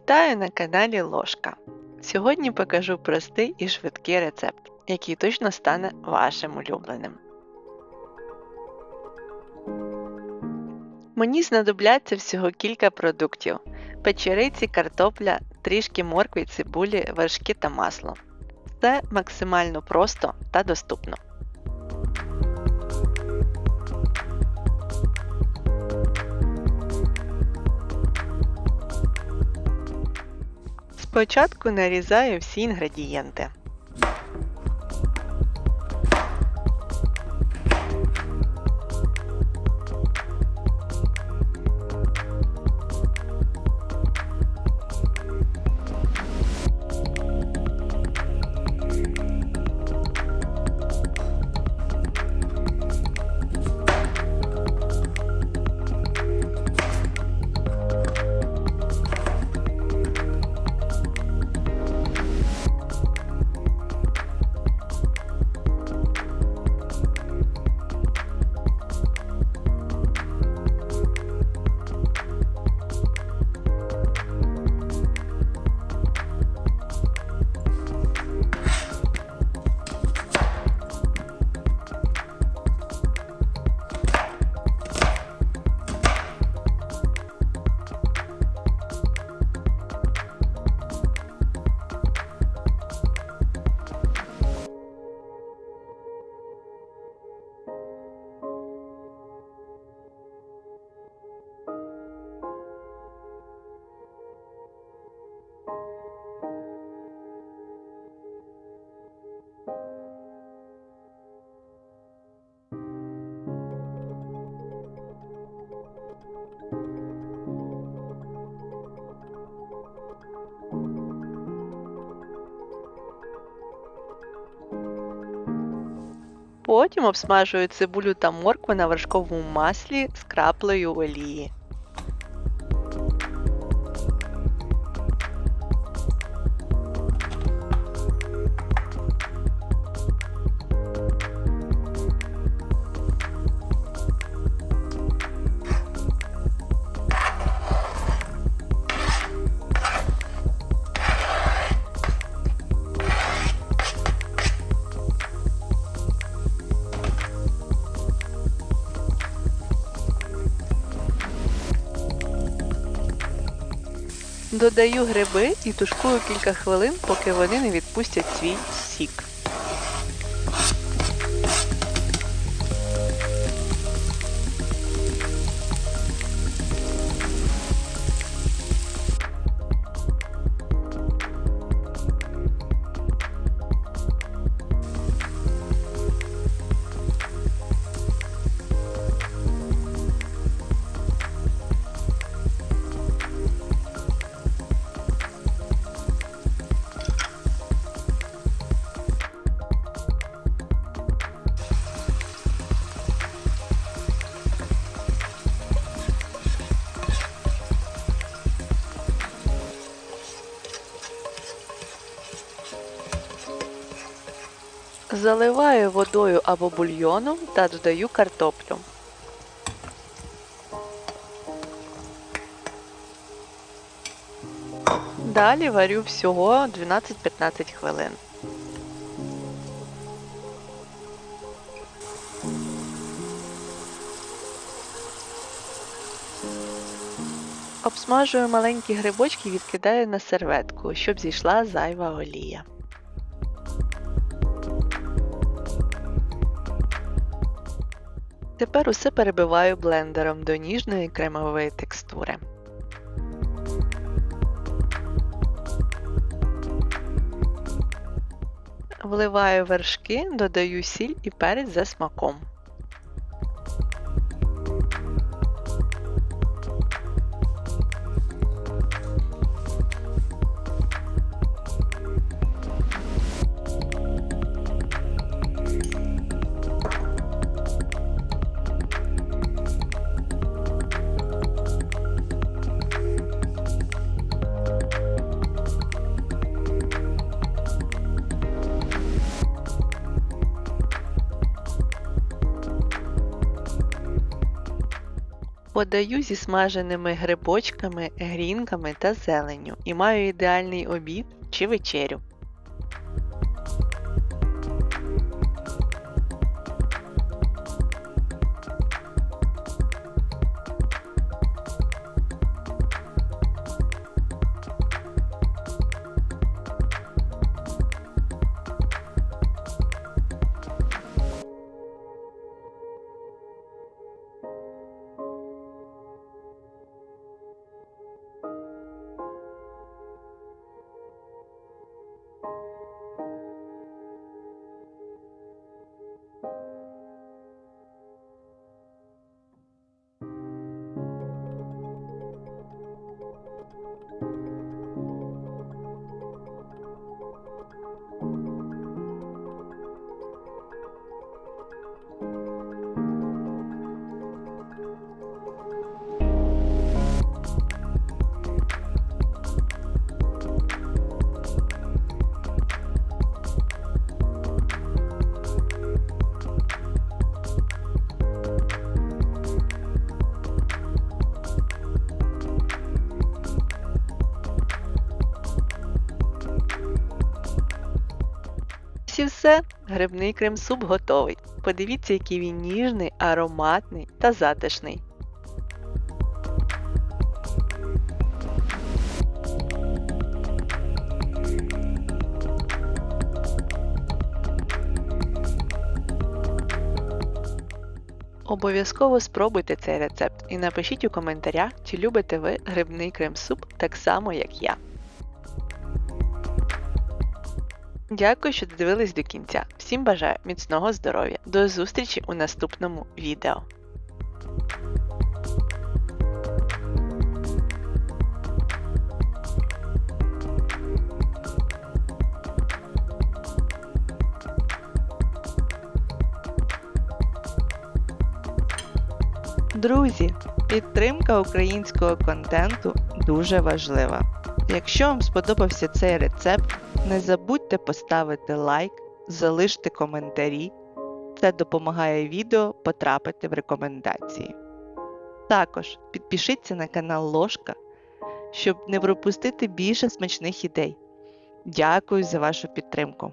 Вітаю на каналі Ложка. Сьогодні покажу простий і швидкий рецепт, який точно стане вашим улюбленим. Мені знадобляться всього кілька продуктів: печериці, картопля, трішки моркви, цибулі, вершки та масло. Все максимально просто та доступно. Спочатку нарізаю всі інгредієнти. Потім обсмажую цибулю та моркву на вершковому маслі з краплею олії. Додаю гриби і тушкую кілька хвилин, поки вони не відпустять свій сік. Заливаю водою або бульйоном та додаю картоплю. Далі варю всього 12-15 хвилин. Обсмажую маленькі грибочки і відкидаю на серветку, щоб зійшла зайва олія. Тепер усе перебиваю блендером до ніжної кремової текстури. Вливаю вершки, додаю сіль і перець за смаком. Подаю зі смаженими грибочками, грінками та зеленню і маю ідеальний обід чи вечерю. Все, грибний крем-суп готовий. Подивіться, який він ніжний, ароматний та затишний. Обов'язково спробуйте цей рецепт і напишіть у коментарях, чи любите ви грибний крем-суп так само, як я. Дякую, що додивились до кінця. Всім бажаю міцного здоров'я. До зустрічі у наступному відео. Друзі, підтримка українського контенту дуже важлива. Якщо вам сподобався цей рецепт, не забудьте поставити лайк, залиште коментарі. Це допомагає відео потрапити в рекомендації. Також підпишіться на канал Ложка, щоб не пропустити більше смачних ідей. Дякую за вашу підтримку!